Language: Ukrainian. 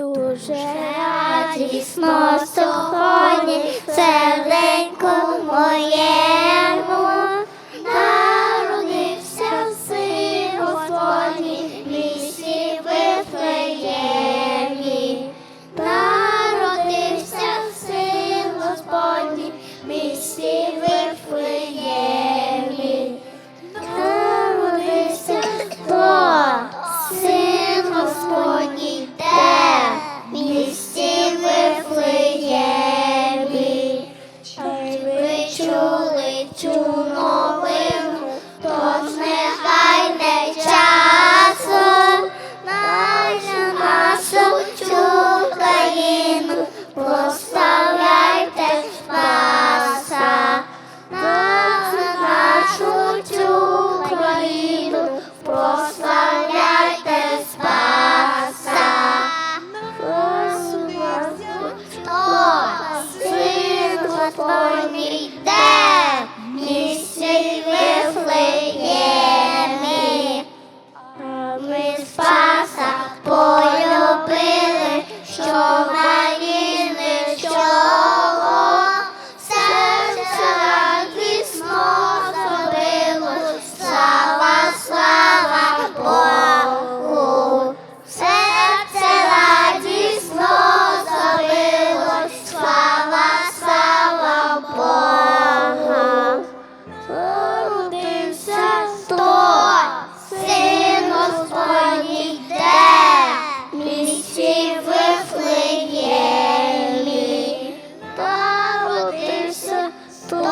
Дуже радісно сьогодні for me. と。う